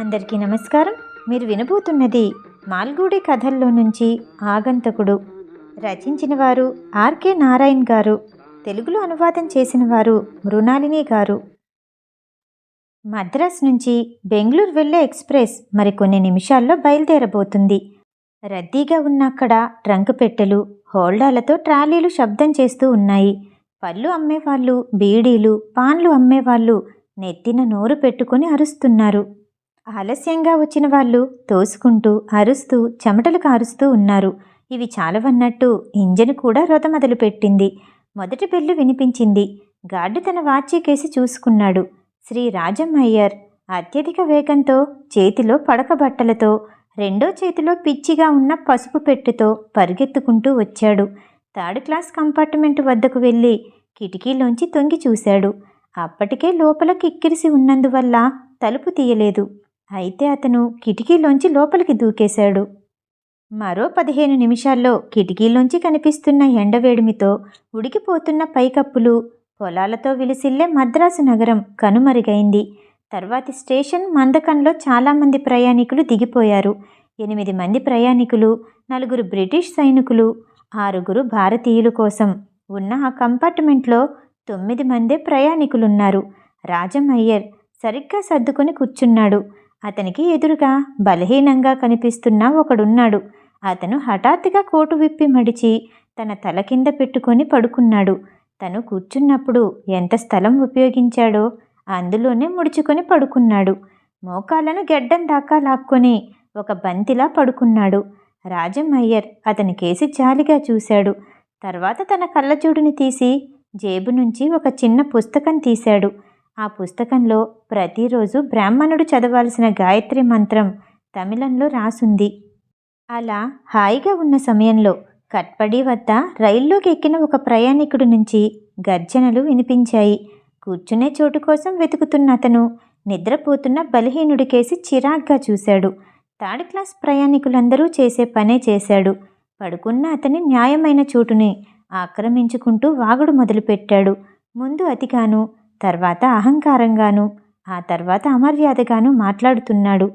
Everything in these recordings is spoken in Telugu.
అందరికీ నమస్కారం. మీరు వినబోతున్నది మాల్గూడి కథల్లో నుంచి ఆగంతకుడు. రచించిన వారు ఆర్కే నారాయణ్ గారు. తెలుగులో అనువాదం చేసిన వారు మృణాలిని గారు. మద్రాస్ నుంచి బెంగళూరు వెళ్ళే ఎక్స్ప్రెస్ మరికొన్ని నిమిషాల్లో బయలుదేరబోతుంది. రద్దీగా ఉన్న అక్కడ ట్రంక్ పెట్టెలు హోల్డాలతో ట్రాలీలు శబ్దం చేస్తూ ఉన్నాయి. పళ్ళు అమ్మేవాళ్ళు బీడీలు పాన్లు అమ్మేవాళ్ళు నెత్తిన నోరు పెట్టుకొని అరుస్తున్నారు. ఆలస్యంగా వచ్చిన వాళ్ళు తోసుకుంటూ అరుస్తూ చెమటలు కారుస్తూ ఉన్నారు. ఇవి చాలవన్నట్టు ఇంజన్ కూడా రొత మొదలుపెట్టింది. మొదటి బెల్లు వినిపించింది. గార్డు తన వాచి కేసి చూసుకున్నాడు. శ్రీ రాజం అయ్యర్ అత్యధిక వేగంతో చేతిలో పడక బట్టలతో రెండో చేతిలో పిచ్చిగా ఉన్న పసుపు పెట్టుతో పరిగెత్తుకుంటూ వచ్చాడు. థర్డ్ క్లాస్ కంపార్ట్మెంట్ వద్దకు వెళ్ళి కిటికీలోంచి తొంగి చూశాడు. అప్పటికే లోపల కిక్కిరిసి ఉన్నందువల్ల తలుపు తీయలేదు. అయితే అతను కిటికీలోంచి లోపలికి దూకేశాడు. మరో పదిహేను నిమిషాల్లో కిటికీలోంచి కనిపిస్తున్న ఎండవేడిమితో ఉడికిపోతున్న పైకప్పులు పొలాలతో విలిసిల్లే మద్రాసు నగరం కనుమరుగైంది. తర్వాతి స్టేషన్ మందకంలో చాలామంది ప్రయాణికులు దిగిపోయారు. ఎనిమిది మంది ప్రయాణికులు నలుగురు బ్రిటిష్ సైనికులు ఆరుగురు భారతీయుల కోసం ఉన్న ఆ కంపార్ట్మెంట్లో తొమ్మిది మందే ప్రయాణికులున్నారు. రాజమయ్యర్ సరిగ్గా సర్దుకొని కూర్చున్నాడు. అతనికి ఎదురుగా బలహీనంగా కనిపిస్తున్న ఒకడున్నాడు. అతను హఠాత్తుగా కోటు విప్పి మడిచి తన తల కింద పెట్టుకొని పడుకున్నాడు. తను కూర్చున్నప్పుడు ఎంత స్థలం ఉపయోగించాడో అందులోనే ముడుచుకొని పడుకున్నాడు. మోకాలను గెడ్డం దాకా లాక్కొని ఒక బంతిలా పడుకున్నాడు. రాజం అయ్యర్ అతని కేసి జాలిగా చూశాడు. తర్వాత తన కళ్ళజోడుని తీసి జేబు నుంచి ఒక చిన్న పుస్తకం తీశాడు. ఆ పుస్తకంలో ప్రతిరోజు బ్రాహ్మణుడు చదవాల్సిన గాయత్రి మంత్రం తమిళంలో రాసుంది. అలా హాయిగా ఉన్న సమయంలో కట్పడి వద్ద రైల్లోకి ఎక్కిన ఒక ప్రయాణికుడి నుంచి గర్జనలు వినిపించాయి. కూర్చునే చోటు కోసం వెతుకుతున్న అతను నిద్రపోతున్న బలహీనుడికేసి చిరాగ్గా చూశాడు. థర్డ్ క్లాస్ ప్రయాణికులందరూ చేసే పనే చేశాడు. పడుకున్న అతని న్యాయమైన చోటుని ఆక్రమించుకుంటూ వాగుడు మొదలుపెట్టాడు. ముందు అతిగాను తర్వాత అహంకారంగాను ఆ తర్వాత అమర్యాదగాను మాట్లాడుతున్నాడు.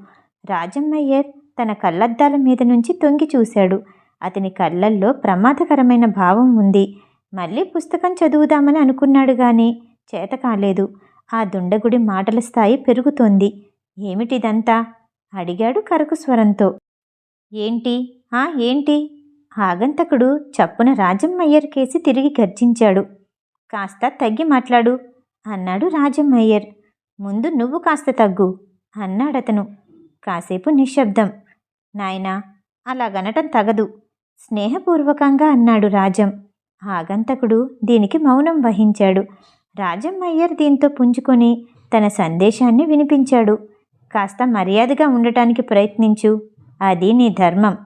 రాజమ్మయ్యర్ తన కళ్ళద్దాల మీద నుంచి తొంగి చూశాడు. అతని కళ్ళల్లో ప్రమాదకరమైన భావం ఉంది. మళ్ళీ పుస్తకం చదువుదామని అనుకున్నాడు గాని చేత కాలేదు. ఆ దుండగుడి మాటల స్థాయి పెరుగుతోంది. ఏమిటిదంతా? అడిగాడు కరకు స్వరంతో. ఏంటి? ఆ ఏంటి? ఆగంతకుడు చప్పున రాజమ్మయ్యర్ కేసి తిరిగి గర్జించాడు. కాస్త తగ్గి మాట్లాడు. అన్నాడు రాజమ్మయ్యర్. ముందు నువ్వు కాస్త తగ్గు అన్నాడతను. కాసేపు నిశ్శబ్దం. నాయనా అలాగనటం తగదు స్నేహపూర్వకంగా అన్నాడు రాజం. ఆగంతకుడు దీనికి మౌనం వహించాడు. రాజమ్మయ్యర్ దీంతో పుంజుకొని తన సందేశాన్ని వినిపించాడు. కాస్త మర్యాదగా ఉండటానికి ప్రయత్నించు. అది నీ ధర్మం.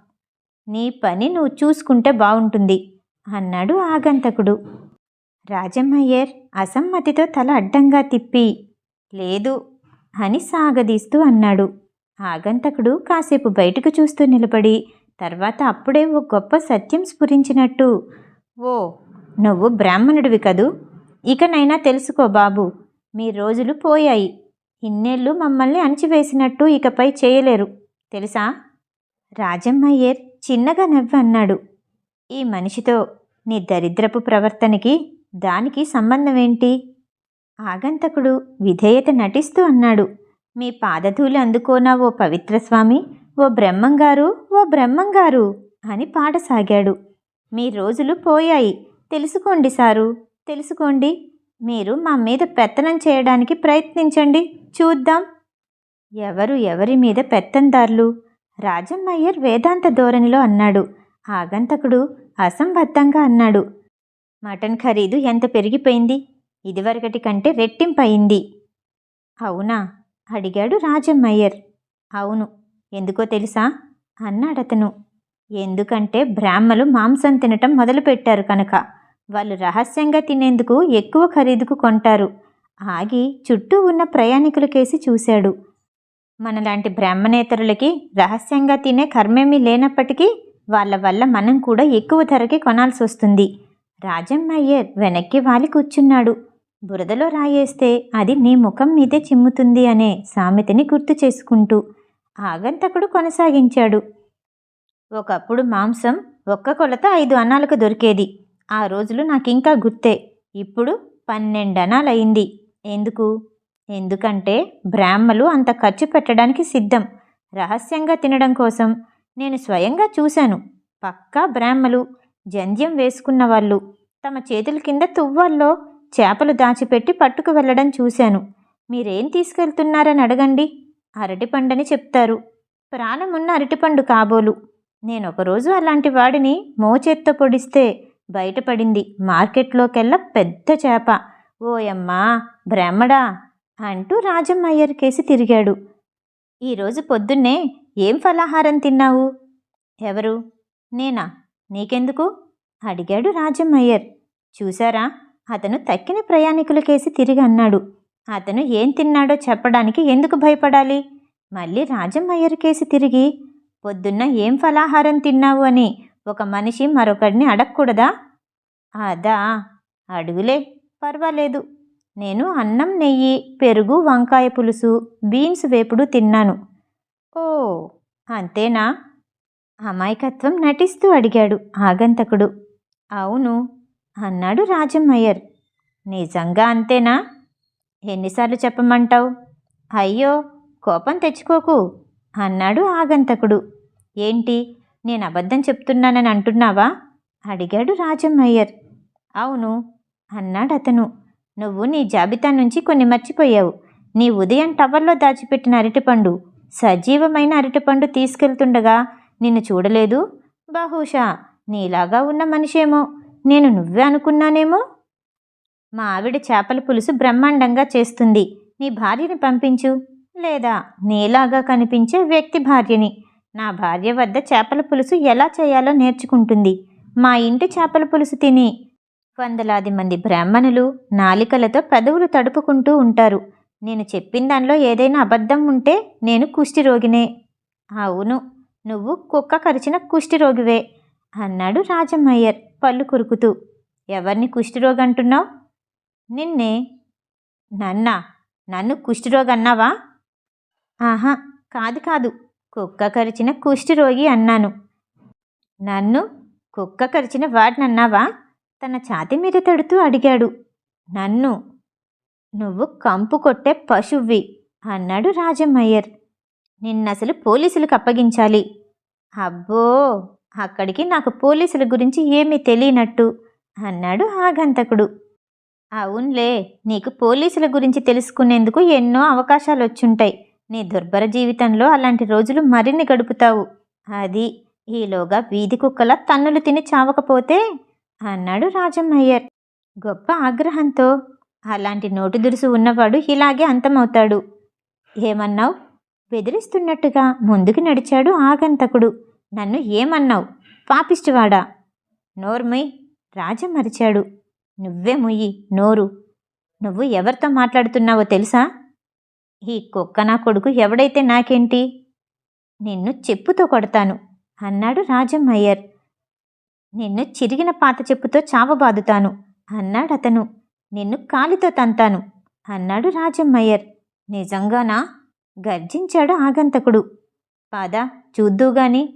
నీ పని నువ్వు చూసుకుంటే బాగుంటుంది అన్నాడు ఆగంతకుడు. రాజమ్మయ్యర్ అసమ్మతితో తల అడ్డంగా తిప్పి లేదు అని సాగదీస్తూ అన్నాడు. ఆగంతకుడు కాసేపు బయటకు చూస్తూ నిలబడి తర్వాత అప్పుడే ఓ గొప్ప సత్యం స్ఫురించినట్టు ఓ నువ్వు బ్రాహ్మణుడివి కదూ? ఇకనైనా తెలుసుకో బాబు మీ రోజులు పోయాయి. ఇన్నేళ్ళు మమ్మల్ని అణిచివేసినట్టు ఇకపై చేయలేరు. తెలుసా? రాజమ్మయ్యర్ చిన్నగా నవ్వి అన్నాడు. ఈ మనిషితో నీ దరిద్రపు ప్రవర్తనకి దానికి సంబంధమేంటి? ఆగంతకుడు విధేయత నటిస్తూ అన్నాడు. మీ పాదధూలు అందుకోనా ఓ పవిత్ర స్వామి ఓ బ్రహ్మంగారు? ఓ బ్రహ్మంగారు? అని పాట సాగాడు మీ రోజులు పోయాయి. తెలుసుకోండి సారు. తెలుసుకోండి. మీరు మా మీద పెత్తనం చేయడానికి ప్రయత్నించండి. చూద్దాం. ఎవరు ఎవరి మీద పెత్తందార్లు? రాజమ్మయ్యర్ వేదాంత ధోరణిలో అన్నాడు. ఆగంతకుడు అసంబద్ధంగా అన్నాడు. మటన్ ఖరీదు ఎంత పెరిగిపోయింది? ఇదివరకటి కంటే రెట్టింపయింది. అవునా? అడిగాడు రాజమ్మయ్యర్. అవును. ఎందుకో తెలుసా? అన్నాడతను ఎందుకంటే బ్రాహ్మలు మాంసం తినటం మొదలుపెట్టారు కనుక. వాళ్ళు రహస్యంగా తినేందుకు ఎక్కువ ఖరీదుకు కొంటారు. ఆగి చుట్టూ ఉన్న ప్రయాణికుల కేసి చూశాడు. మనలాంటి బ్రాహ్మణేతరులకి రహస్యంగా తినే కర్మేమీ లేనప్పటికీ వాళ్ళ వల్ల మనం కూడా ఎక్కువ ధరకి కొనాల్సి వస్తుంది రాజమ్మయ్యర్ వెనక్కి వాలి కూర్చున్నాడు. బురదలో రాయేస్తే అది నీ ముఖం మీదే చిమ్ముతుంది అనే సామెతని గుర్తు చేసుకుంటూ ఆగంతకుడు కొనసాగించాడు. ఒకప్పుడు మాంసం ఒక్క కొలత ఐదు అన్నాలకు దొరికేది. ఆ రోజులు నాకింకా గుర్తే. ఇప్పుడు పన్నెండు అనాలయ్యింది ఎందుకు? ఎందుకంటే బ్రాహ్మలు అంత ఖర్చు పెట్టడానికి సిద్ధం. రహస్యంగా తినడం కోసం నేను స్వయంగా చూశాను. పక్కా బ్రాహ్మలు జంధ్యం వేసుకున్న వాళ్ళు. తమ చేతుల కింద తువ్వాల్లో చేపలు దాచిపెట్టి పట్టుకు వెళ్ళడం చూశాను. మీరేం తీసుకెళ్తున్నారని అడగండి. అరటిపండని చెప్తారు. ప్రాణమున్న అరటిపండు కాబోలు. నేను ఒకరోజు అలాంటి వాడిని మోచేత్తో పొడిస్తే బయటపడింది మార్కెట్లోకెల్లా పెద్ద చేప. ఓయమ్మా బ్రహ్మడా! అంటూ రాజమ్మయ్యర్ కేసి తిరిగాడు. ఈరోజు పొద్దున్నే ఏం ఫలాహారం తిన్నావు? ఎవరు? నేనా? నీకెందుకు? అడిగాడు రాజమ్మయ్యర్. చూశారా? అతను తక్కిన ప్రయాణికులకేసి తిరిగి అన్నాడు. అతను ఏం తిన్నాడో చెప్పడానికి ఎందుకు భయపడాలి? మళ్ళీ రాజమ్మయ్యర్ కేసి తిరిగి పొద్దున్న ఏం ఫలాహారం తిన్నావు అని ఒక మనిషి మరొకడిని అడగకూడదా? అదా అడుగులే పర్వాలేదు. నేను అన్నం నెయ్యి పెరుగు వంకాయ పులుసు బీన్స్ వేపుడు తిన్నాను. ఓ అంతేనా? అమాయకత్వం నటిస్తూ అడిగాడు ఆగంతకుడు. అవును అన్నాడు రాజమ్మయ్యర్. నిజంగా అంతేనా? ఎన్నిసార్లు చెప్పమంటావు? అయ్యో కోపం తెచ్చుకోకు అన్నాడు ఆగంతకుడు. ఏంటి నేను అబద్ధం చెప్తున్నానని అంటున్నావా? అడిగాడు రాజమ్మయ్యర్. అవును అన్నాడు అతను. నువ్వు నీ జాబితా నుంచి కొన్ని మర్చిపోయావు. నీ ఉదయం టవర్లో దాచిపెట్టిన అరటిపండు సజీవమైన అరటిపండు తీసుకెళ్తుండగా నిన్ను చూడలేదు? బహుశా నీలాగా ఉన్న మనిషేమో. నేను నువ్వే అనుకున్నానేమో? మా ఆవిడ చేపల పులుసు బ్రహ్మాండంగా చేస్తుంది. నీ భార్యని పంపించు. లేదా నీలాగా కనిపించే వ్యక్తి భార్యని. నా భార్య వద్ద చేపల పులుసు ఎలా చేయాలో నేర్చుకుంటుంది. మా ఇంటి చేపల పులుసు తిని. వందలాది మంది బ్రాహ్మణులు నాలికలతో పెదవులు తడుపుకుంటూ ఉంటారు. నేను చెప్పిన దానిలో ఏదైనా అబద్ధం ఉంటే నేను కుష్ఠిరోగినే. అవును. నువ్వు కుక్క కరిచిన కుష్ఠిరోగివే అన్నాడు రాజమ్మయ్యర్ పళ్ళు కురుకుతూ. ఎవరిని కుష్ఠిరోగి అంటున్నావు నిన్నే. నన్నా నన్ను కుష్ఠిరోగి అన్నావా ఆహా కాదు కాదు కుక్క కరిచిన కుష్ఠిరోగి అన్నాను. నన్ను కుక్క కరిచిన వాడిని అన్నావా తన ఛాతి మీద తడుతూ అడిగాడు. నన్ను. నువ్వు కంపు కొట్టే పశువ్వి అన్నాడు రాజమ్మయ్యర్. నిన్నసలు పోలీసులకు అప్పగించాలి. అబ్బో! అక్కడికి నాకు పోలీసుల గురించి ఏమీ తెలియనట్టు అన్నాడు ఆగంతకుడు. అవునులే నీకు పోలీసుల గురించి తెలుసుకునేందుకు ఎన్నో అవకాశాలు వచ్చుంటాయి నీ దుర్భర జీవితంలో అలాంటి రోజులు మరిన్ని గడుపుతావు. అది ఈలోగా వీధి కుక్కల తన్నులు తిని చావకపోతే అన్నాడు రాజమయ్యర్ గొప్ప ఆగ్రహంతో. అలాంటి నోటు దురుసు ఉన్నవాడు ఇలాగే అంతమవుతాడు. ఏమన్నావు? బెదిరిస్తున్నట్టుగా ముందుకు నడిచాడు ఆగంతకుడు. నన్ను ఏమన్నావు? పాపిష్టివాడా? నోర్మయ్ రాజం మరిచాడు. నువ్వే ముయ్యి నోరు. నువ్వు ఎవరితో మాట్లాడుతున్నావో తెలుసా? ఈ కుక్క నా కొడుకు ఎవడైతే నాకేంటి? నిన్ను చెప్పుతో కొడతాను అన్నాడు రాజం అయ్యర్ నిన్ను చిరిగిన పాత చెప్పుతో చావబాదుతాను అన్నాడు అతను నిన్ను కాలితో తంతాను అన్నాడు రాజమ్మయ్యర్. నిజంగానా? గర్జించాడు ఆగంతకుడు. పాద చూద్దూగాని.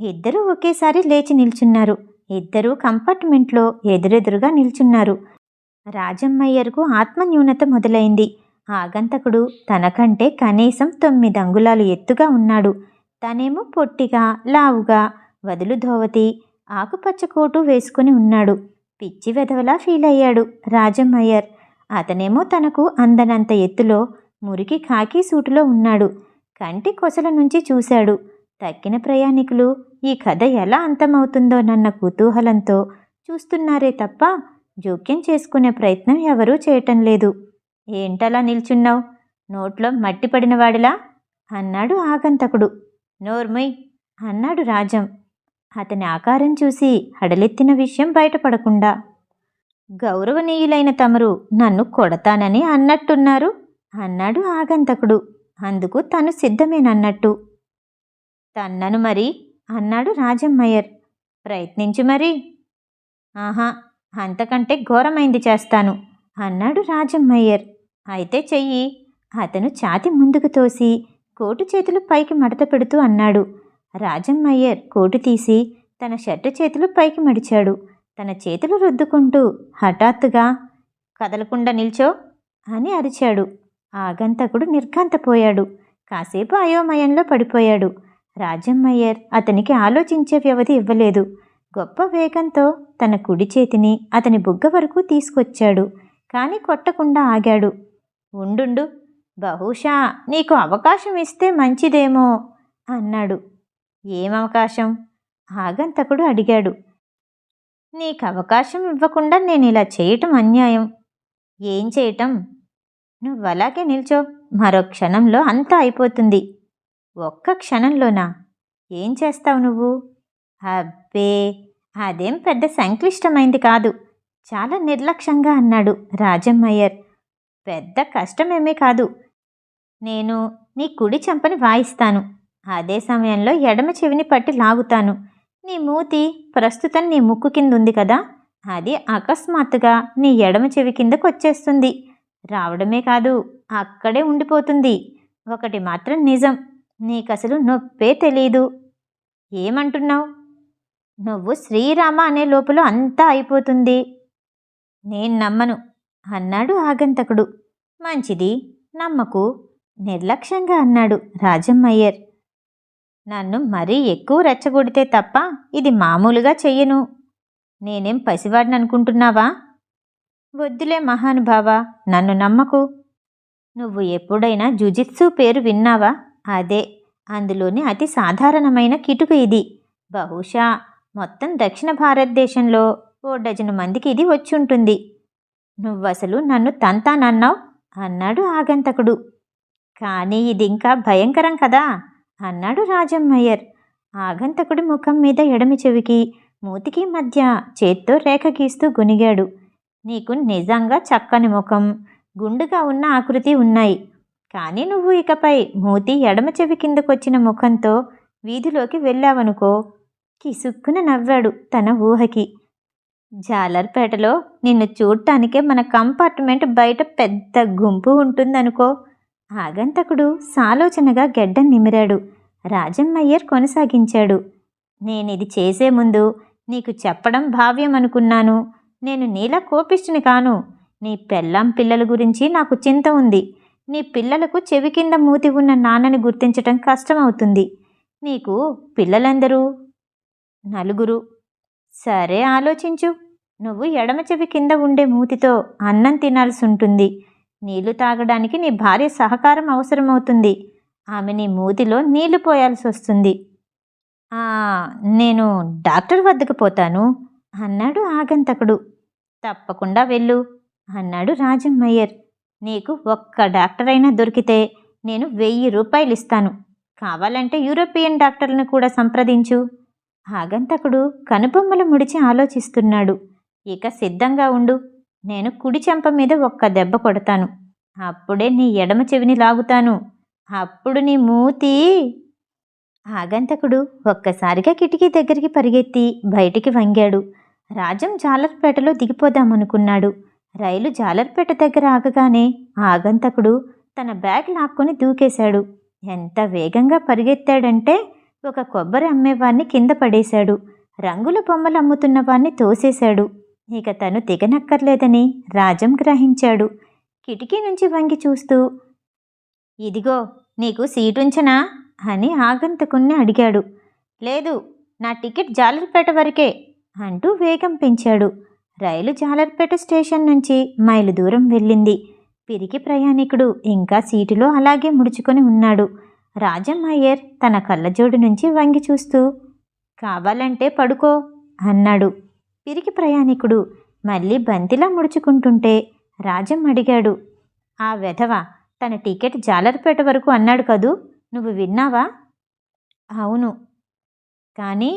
ఇద్దరూ ఒకేసారి లేచి నిల్చున్నారు. ఇద్దరూ కంపార్ట్మెంట్లో ఎదురెదురుగా నిల్చున్నారు. రాజమ్మయ్యర్కు ఆత్మన్యూనత మొదలైంది. ఆగంతకుడు తనకంటే కనీసం తొమ్మిది అంగుళాలు ఎత్తుగా ఉన్నాడు. తనేమో పొట్టిగా లావుగా వదులు ధోవతి ఆకుపచ్చ కోటు వేసుకుని ఉన్నాడు. పిచ్చి వెధవలా ఫీల్ అయ్యాడు రాజమ్మయ్యర్. అతనేమో తనకు అందనంత ఎత్తులో మురికి కాకి సూటులో ఉన్నాడు. కంటి కొసల నుంచి చూశాడు. తక్కిన ప్రయాణికులు ఈ కథ ఎలా అంతమవుతుందోనన్న కుతూహలంతో చూస్తున్నారే తప్ప జోక్యం చేసుకునే ప్రయత్నం ఎవరూ చేయటం లేదు. ఏంటలా నిల్చున్నావు? నోట్లో మట్టి అన్నాడు ఆగంతకుడు. నోర్మయ్ అన్నాడు రాజం. అతని ఆకారం చూసి హడలెత్తిన విషయం బయటపడకుండా. గౌరవనీయులైన తమరు నన్ను కొడతానని అన్నట్టున్నారు? అన్నాడు ఆగంతకుడు. అందుకు తను సిద్ధమేనన్నట్టు. తన్నను మరి అన్నాడు రాజమ్మయ్యర్. ప్రయత్నించు మరి. ఆహా అంతకంటే ఘోరమైంది చేస్తాను అన్నాడు రాజమ్మయ్యర్. అయితే చెయ్యి. అతను ఛాతి ముందుకు తోసి కోటు చేతులు పైకి మడత పెడుతూ అన్నాడు. రాజమ్మయ్యర్ కోటు తీసి తన షర్టు చేతులు పైకి మడిచాడు. తన చేతులు రుద్దుకుంటూ హఠాత్తుగా కదలకుండా నిల్చో అని అరిచాడు. ఆగంతకుడు నిర్ఘాంతపోయాడు. కాసేపు అయోమయంలో పడిపోయాడు. రాజమ్మయ్యర్ అతనికి ఆలోచించే వ్యవధి ఇవ్వలేదు. గొప్ప వేగంతో తన కుడి చేతిని అతని బుగ్గ వరకు తీసుకొచ్చాడు. కానీ కొట్టకుండా ఆగాడు. ఉండుండు. బహుశా నీకు అవకాశం ఇస్తే మంచిదేమో అన్నాడు. ఏం అవకాశం ఆగంతకుడు అడిగాడు. నీకు అవకాశం ఇవ్వకుండా నేను ఇలా చేయటం అన్యాయం. ఏం చేయటం? నువ్వు అలాగే నిల్చో మరో క్షణంలో అంతా అయిపోతుంది. ఒక్క క్షణంలోనా? ఏం చేస్తావు నువ్వు? అబ్బే! అదేం పెద్ద సంక్లిష్టమైంది కాదు. చాలా నిర్లక్ష్యంగా అన్నాడు రాజమ్మయ్యర్. పెద్ద కష్టమేమీ కాదు. నేను నీ కుడి చెంపని వాయిస్తాను. అదే సమయంలో ఎడమ చెవిని పట్టి లాగుతాను. నీ మూతి ప్రస్తుతం నీ ముక్కు కింద ఉంది కదా? అది అకస్మాత్తుగా నీ ఎడమ చెవి కిందకు వచ్చేస్తుంది రావడమే కాదు అక్కడే ఉండిపోతుంది. ఒకటి మాత్రం నిజం నీకసలు నొప్పే తెలీదు. ఏమంటున్నావు? నువ్వు శ్రీరామ అనే లోపల అంతా అయిపోతుంది. నేను నమ్మను అన్నాడు ఆగంతకుడు. మంచిది నమ్మకు నిర్లక్ష్యంగా అన్నాడు రాజమ్మయ్యర్. నన్ను మరీ ఎక్కువ రెచ్చగొడితే తప్ప ఇది మామూలుగా చెయ్యను. నేనేం పసివాడిని అనుకుంటున్నావా వద్దులే మహానుభావ నన్ను నమ్మకు. నువ్వు ఎప్పుడైనా జుజిత్సు పేరు విన్నావా? అదే అందులోని అతి సాధారణమైన కిటుకు ఇది. బహుశా మొత్తం దక్షిణ భారతదేశంలో ఓ డజను మందికి ఇది వచ్చుంటుంది. నువ్వసలు నన్ను తంతానన్నావు అన్నాడు ఆగంతకుడు. కానీ ఇది ఇంకా భయంకరం కదా? అన్నాడు రాజమ్మయ్యర్. ఆగంతకుడి ముఖం మీద ఎడమి చెవికి మూతికి మధ్య చేత్తో రేఖ గీస్తూ గునిగాడు. నీకు నిజంగా చక్కని ముఖం గుండుగా ఉన్న ఆకృతి ఉన్నాయి. కానీ నువ్వు ఇకపై మూతి ఎడమ చెవి కిందకొచ్చిన ముఖంతో వీధిలోకి వెళ్ళావనుకో కిసుక్కున నవ్వాడు తన ఊహకి. జాలర్పేటలో నిన్ను చూడటానికే మన కంపార్ట్మెంట్ బయట పెద్ద గుంపు ఉంటుందనుకో ఆగంతకుడు సాలోచనగా గెడ్డం నిమిరాడు. రాజమ్మయ్యర్ కొనసాగించాడు. నేనిది చేసే ముందు నీకు చెప్పడం భావ్యం అనుకున్నాను నేను నీలా కోపిష్టిని కాను. నీ పెళ్ళాం పిల్లల గురించి నాకు చింత ఉంది. నీ పిల్లలకు చెవి కింద మూతి ఉన్న నాన్నని గుర్తించటం కష్టమవుతుంది. నీకు పిల్లలందరూ? నలుగురు. సరే ఆలోచించు. నువ్వు ఎడమ చెవి కింద ఉండే మూతితో అన్నం తినాల్సి ఉంటుంది నీళ్ళు తాగడానికి నీ భార్య సహకారం అవసరమవుతుంది. ఆమె నీ మూతిలో నీళ్ళు పోయాల్సి వస్తుంది నేను డాక్టర్ వద్దకు పోతాను అన్నాడు ఆగంతకుడు. తప్పకుండా వెళ్ళు అన్నాడు రాజమ్మయ్యర్. నీకు ఒక్క డాక్టర్ అయినా దొరికితే నేను వెయ్యి రూపాయలు ఇస్తాను. కావాలంటే యూరోపియన్ డాక్టర్లను కూడా సంప్రదించు. ఆగంతకుడు కనుబొమ్మలు ముడిచి ఆలోచిస్తున్నాడు. ఇక సిద్ధంగా ఉండు. నేను కుడి చెంప మీద ఒక్క దెబ్బ కొడతాను. అప్పుడే నీ ఎడమ చెవిని లాగుతాను. అప్పుడు నీ మూతి. ఆగంతకుడు ఒక్కసారిగా కిటికీ దగ్గరికి పరిగెత్తి బయటికి వంగాడు. రాజం జాలర్పేటలో దిగిపోదామనుకున్నాడు. రైలు జాలర్పేట దగ్గర ఆగగానే ఆగంతకుడు తన బ్యాగ్ లాక్కొని దూకేశాడు. ఎంత వేగంగా పరిగెత్తాడంటే ఒక కొబ్బరి అమ్మేవాణ్ణి కింద పడేశాడు. రంగుల బొమ్మలు అమ్ముతున్న వాణ్ణి తోసేశాడు. ఇక తను దిగనక్కర్లేదని రాజం గ్రహించాడు. కిటికీ నుంచి వంగి చూస్తూ ఇదిగో నీకు సీటుంచనా? అని ఆగంతకుణ్ణి అడిగాడు. లేదు నా టికెట్ జాలర్పేట వరకే. అంటూ వేగం పెంచాడు. రైలు జాలర్పేట స్టేషన్ నుంచి మైలు దూరం వెళ్ళింది. పిరికి ప్రయాణికుడు ఇంకా సీటులో అలాగే ముడుచుకొని ఉన్నాడు. రాజం అయ్యర్ తన కళ్ళజోడు నుంచి వంగి చూస్తూ కావాలంటే పడుకో అన్నాడు. పిరికి ప్రయాణికుడు మళ్ళీ బంతిలా ముడుచుకుంటుంటే రాజం అడిగాడు ఆ వెధవ తన టికెట్ జాలర్పేట వరకు అన్నాడు కదూ నువ్వు విన్నావా? అవును. కానీ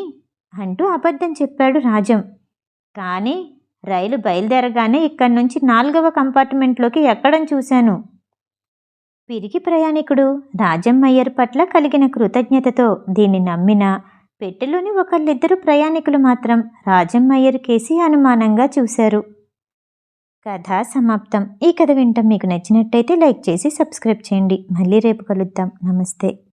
అంటూ అబద్ధం చెప్పాడు రాజం. కానీ రైలు బయలుదేరగానే ఇక్కడి నుంచి నాలుగవ కంపార్ట్మెంట్లోకి ఎక్కడం చూశాను. పిరికి ప్రయాణికుడు రాజమ్మయ్యర్ పట్ల కలిగిన కృతజ్ఞతతో దీన్ని నమ్మిన పెట్టెలోని ఒకళ్ళిద్దరు ప్రయాణికులు మాత్రం రాజమ్మయ్యర్ కేసి అనుమానంగా చూశారు. కథ సమాప్తం. ఈ కథ వింటాం మీకు నచ్చినట్టయితే లైక్ చేసి సబ్స్క్రైబ్ చేయండి. మళ్ళీ రేపు కలుద్దాం. నమస్తే.